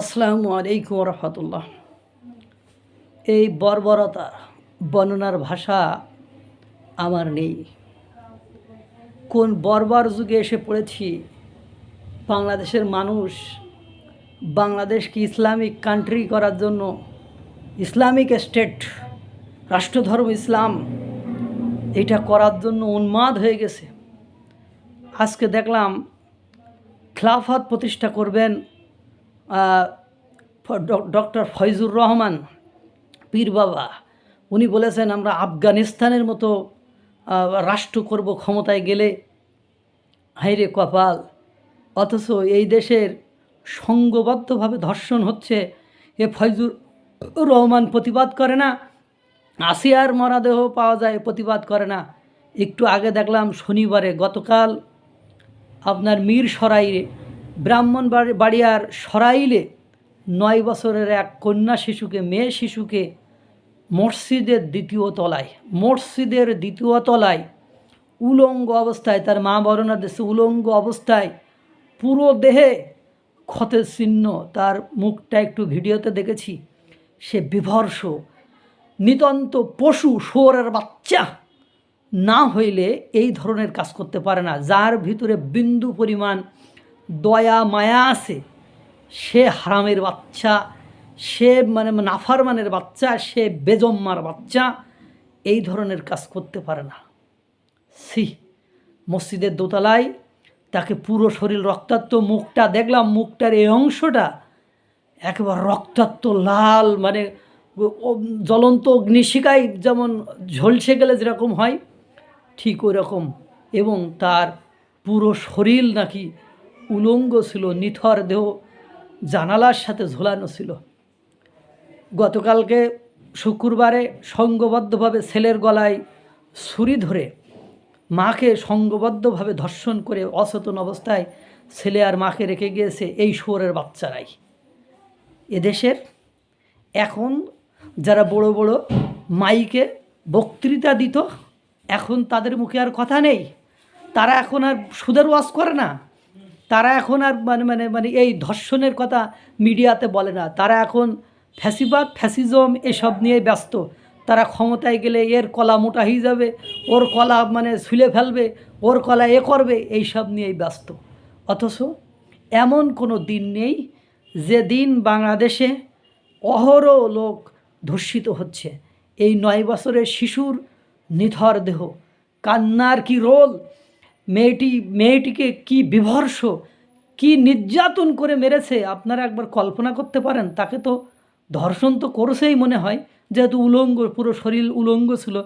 আসসালামু আলাইকুম রহমতুল্লাহ এই বর্বরতা, বর্ণনার ভাষা আমার নেই। কোন বর্বর যুগে এসে পড়েছি, বাংলাদেশের মানুষ বাংলাদেশকে ইসলামিক কান্ট্রি করার জন্য, ইসলামিক স্টেট রাষ্ট্রধর্ম, ইসলাম, এটা করার জন্য উন্মাদ হয়ে গেছে। আজকে দেখলাম খিলাফত প্রতিষ্ঠা করবেন ডক্টর ফয়জুর রহমান, পীর বাবা, উনি বলেছেন, আমরা আফগানিস্তানের মতো রাষ্ট্র করব ক্ষমতায় গেলে। হাইরে কপাল। অথচ এই দেশের সঙ্গবদ্ধভাবে ধর্ষণ হচ্ছে, এ ফয়জুর রহমান প্রতিবাদ করে না। আসিয়ার মরাদেহ পাওয়া যায়, প্রতিবাদ করে না। একটু আগে দেখলাম শনিবারে গতকাল আপনার মীর সরাইলে ব্রাহ্মণ বাড়ি- বাড়িয়ার সরাইলে নয় বছরের এক কন্যা শিশুকে, মেয়ে শিশুকে মসজিদের দ্বিতীয় তলায়, মসজিদের দ্বিতীয় তলায় উলঙ্গ অবস্থায়, তার মা বর্ণনা দেশে উলঙ্গ অবস্থায় পুরো দেহে ক্ষতের চিহ্ন, তার মুখটা একটু ভিডিওতে দেখেছি, সে বিভর্ষ, নিতন্ত পশু, শুয়োরের বাচ্চা না হইলে এই ধরনের কাজ করতে পারে না, যার ভিতরে বিন্দু পরিমাণ দয়া, মায়া আছে। সে হারামের বাচ্চা, সে মানে নাফারমানের বাচ্চা, সে বেজম্মার বাচ্চা, এই ধরনের কাজ করতে পারে না। সি মসজিদের দোতলায় তাকে পুরো শরীর রক্তাক্ত, মুখটা দেখলাম, মুখটার এই অংশটা একেবারে রক্তাক্ত, লাল মানে জ্বলন্ত অগ্নিশিকায় যেমন ঝলসে গেলে যেরকম হয়, ঠিক ওই রকম এবং তার পুরো শরীর নাকি উলঙ্গ ছিল, নিথর দেহ, জানালার সাথে ঝোলানো ছিল। গতকালকে শুক্রবারে সঙ্গবদ্ধভাবে ছেলের গলায় ছুরি ধরে মাকে সঙ্গবদ্ধভাবে ধর্ষণ করে অচেতন অবস্থায় ছেলে আর মাকে রেখে গিয়েছে এই শুয়োরের বাচ্চারাই। এদেশের এখন যারা বড় বড় মাইকে বক্তৃতা দিত, এখন তাদের মুখে আর কথা নেই। তারা এখন আর সুদের ওয়াজ করে না। তারা এখন আর মানে মানে মানে এই ধর্ষণের কথা মিডিয়াতে বলে না। তারা এখন ফ্যাসিবাদ, ফ্যাসিজম এসব নিয়ে ব্যস্ত। তারা ক্ষমতায় গেলে এর কলা মোটা হয়ে যাবে, ওর কলা মানে ছুলে ফেলবে, ওর কলা এ করবে এই সব নিয়েই ব্যস্ত। অথচ এমন কোনো দিন নেই যে দিন বাংলাদেশে অহরহ লোক ধর্ষিত হচ্ছে। এই নয় বছরের শিশুর নিথর দেহ, কান্নার কি রোল? মেয়েটি, মেয়েটিকে কি বিভর্ষ, কি নির্যাতন করে মেরেছে, আপনারা একবার কল্পনা করতে পারেন? তাকে তো ধর্ষণ তো করছেই মনে হয়। যেহেতু উলঙ্গ, পুরো শরীর উলঙ্গ ছিল,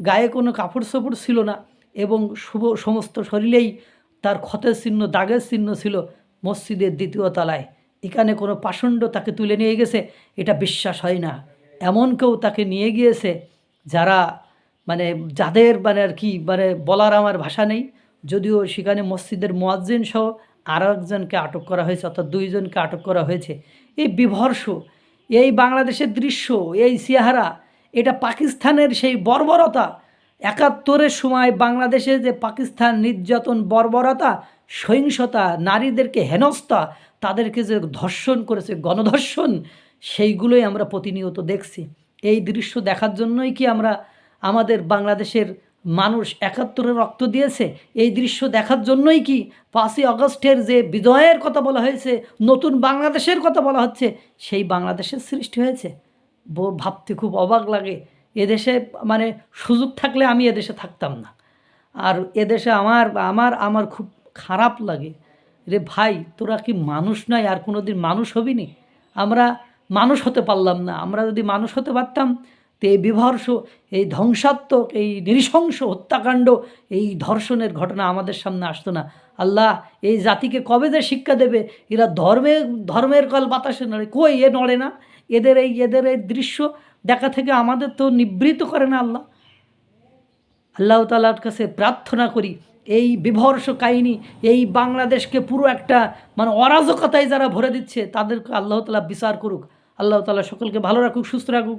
গায়ে কোনো কাপড় চোপড় ছিল না এবং শুভ, সমস্ত শরীরেই তার ক্ষতের চিহ্ন, দাগের চিহ্ন ছিল মসজিদের দ্বিতীয় তলায়। এখানে কোনো পাষণ্ড তাকে তুলে নিয়ে গেছে, এটা বিশ্বাস হয় না। এমন কেউ তাকে নিয়ে গিয়েছে যারা মানে যাদের মানে আর কি মানে বলার আমার ভাষা নেই। যদিও সেখানে মসজিদের মোয়াজ্জিন সহ আরও একজনকে আটক করা হয়েছে, অর্থাৎ দুইজনকে আটক করা হয়েছে। এই বিভর্ষ, এই বাংলাদেশের দৃশ্য, এই চেহারা, এটা পাকিস্তানের সেই বর্বরতা, একাত্তরের সময় বাংলাদেশে যে পাকিস্তান নির্যাতন, বর্বরতা, সহিংসতা, নারীদেরকে হেনস্থা, তাদেরকে যে ধর্ষণ করেছে, গণধর্ষণ, সেইগুলোই আমরা প্রতিনিয়ত দেখছি। এই দৃশ্য দেখার জন্যই কি আমরা আমাদের বাংলাদেশের মানুষ একাত্তরে রক্ত দিয়েছে, এই দৃশ্য দেখার জন্যই কি পাঁচই আগস্টের যে বিজয়ের কথা বলা হয়েছে, নতুন বাংলাদেশের কথা বলা হচ্ছে, সেই বাংলাদেশের সৃষ্টি হয়েছে? ভাবতে খুব অবাক লাগে। এদেশে মানে সুযোগ থাকলে আমি এদেশে থাকতাম না। আর এদেশে আমার আমার আমার খুব খারাপ লাগে। রে ভাই, তোরা কি মানুষ নয়? আর কোনো দিন মানুষ হবি নি? আমরা মানুষ হতে পারলাম না। আমরা যদি মানুষ হতে পারতাম তো বিভর্ষ, এই ধ্বংসাত্মক, এই নৃশংস হত্যাকাণ্ড, এই ধর্ষণের ঘটনা আমাদের সামনে আসতো না। আল্লাহ এই জাতিকে কবে যে শিক্ষা দেবে? এরা ধর্মে, ধর্মের কল বাতাসে নড়ে। কই এ নড়ে না? এদের এই এদের এই দৃশ্য দেখা থেকে আমাদের তো নিবৃত করে না আল্লাহ। আল্লাহ তালার কাছে প্রার্থনা করি, এই বিভর্ষ কাহিনী, এই বাংলাদেশকে পুরো একটা মানে অরাজকতায় যারা ভরে দিচ্ছে, তাদেরকে আল্লাহ তালা বিচার করুক। আল্লাহ তালা সকলকে ভালো রাখুক, সুস্থ রাখুক।